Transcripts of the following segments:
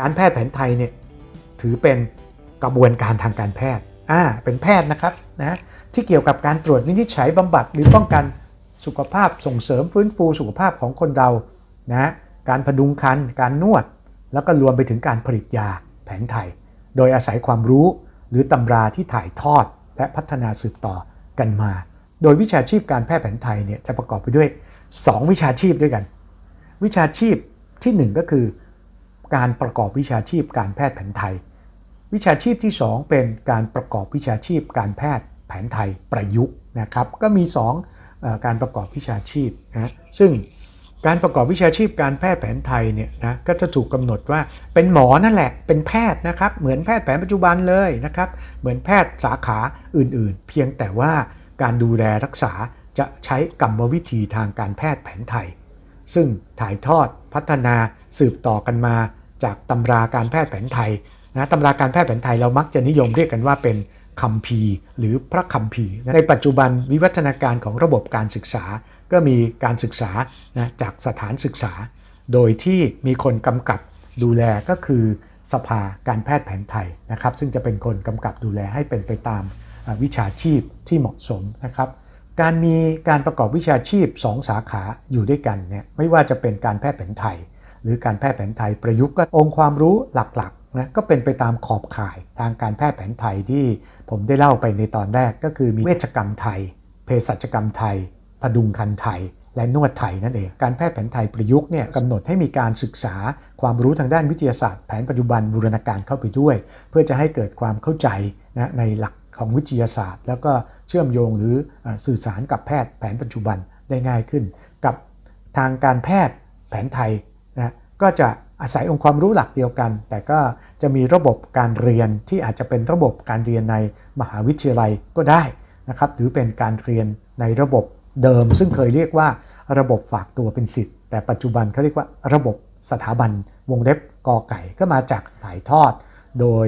การแพทย์แผนไทยเนี่ยถือเป็นกระบวนการทางการแพทย์อ่าเป็นแพทย์นะครับนะที่เกี่ยวกับการตรวจวินิจฉัยบำบัดหรือป้องกันสุขภาพส่งเสริมฟื้นฟูสุขภาพของคนเรานะการพดุงคันการนวด แล้วก็รวมไปถึงการผลิตยาแผนไทย โดยอาศัยความรู้หรือตำราที่ถ่ายทอดและพัฒนาสืบต่อกันมา โดยวิชาชีพการแพทย์แผนไทยเนี่ยจะประกอบไปด้วย 2 วิชาชีพด้วยกัน วิชาชีพทีหนึ่1 ก็คือ การประกอบวิชาชีพการแพทย์แผนไทย วิชาชีพที่ 2 เป็นการประกอบวิชาชีพการแพทย์แผนไทยประยุกต์นะครับก็มี2เอ่อการประกอบวิชาชีพนะซึ่งการประกอบวิชาชีพการแพทย์แผนไทยเนี่ยนะก็จะถูกกำหนดว่าเป็นหมอนั่นแหละเป็นแพทย์นะครับเหมือนแพทย์แผนปัจจุบันเลยนะครับเหมือนแพทย์สาขาอื่นๆ เพียงแต่ว่าการดูแลรักษาจะใช้กรรมวิธีทางการแพทย์แผนไทย ซึ่งถ่ายทอดพัฒนาสืบต่อกันมาจากตำราการแพทย์แผนไทยนะตำราการแพทย์แผนไทยเรามักจะนิยมเรียกกันว่าเป็นคัมภีร์หรือพระคัมภีร์ในปัจจุบันวิวัฒนาการของระบบการศึกษา ก็มีการศึกษานะจากสถานศึกษา โดยที่มีคนกำกับดูแลก็คือสภาการแพทย์แผนไทยนะครับ ซึ่งจะเป็นคนกำกับดูแลให้เป็นไปตามวิชาชีพที่เหมาะสมนะครับ การมีการประกอบวิชาชีพ 2 สาขาอยู่ด้วยกันเนี่ยไม่ว่าจะเป็นการแพทย์แผนไทย หรือการแพทย์แผนไทยประยุกต์ก็องค์ความรู้หลักๆนะก็เป็นไปตามขอบข่ายทางการแพทย์แผนไทยที่ผมได้เล่าไปในตอนแรกก็คือมีเวชกรรมไทย เภสัชกรรมไทยพดุงคันไทย และนวดไทยนั่นเองการแพทย์แผนไทยประยุกต์เนี่ยกำหนดให้มีการศึกษาความรู้ทางด้านวิทยาศาสตร์แผนปัจจุบันบูรณาการเข้าไปด้วย เพื่อจะให้เกิดความเข้าใจนะในหลัก ของวิทยาศาสตร์ แล้วก็เชื่อมโยงหรือสื่อสารกับแพทย์แผนปัจจุบันได้ง่ายขึ้น กับทางการแพทย์แผนไทยนะก็จะอาศัยองค์ความรู้หลักเดียวกัน แต่ก็จะมีระบบการเรียนที่อาจจะเป็นระบบการเรียนในมหาวิทยาลัยก็ได้นะครับหรือเป็นการเรียนในระบบเดิม ซึ่งเคยเรียกว่าระบบฝากตัวเป็นสิทธิ์ แต่ปัจจุบันเขาเรียกว่าระบบสถาบันวงเล็บกอไก่ก็มาจากถ่ายทอด โดย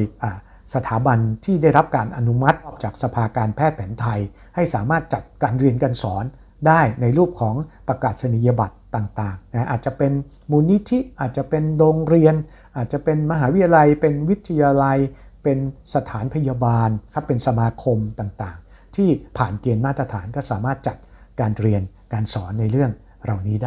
สถาบันที่ได้รับการอนุมัติจากสภาการแพทย์แผนไทย ให้สามารถจัดการเรียนการสอนได้ในรูปของประกาศนียบัตรต่างๆนะอาจจะเป็นมูลนิธิอาจจะเป็นโรงเรียน อาจจะเป็นมหาวิทยาลัย เป็นวิทยาลัย เป็นสถานพยาบาลครับเป็นสมาคมต่างๆ ที่ผ่านเกณฑ์มาตรฐานก็สามารถจัดการเรียนการสอนในเรื่องเหล่านี้ได้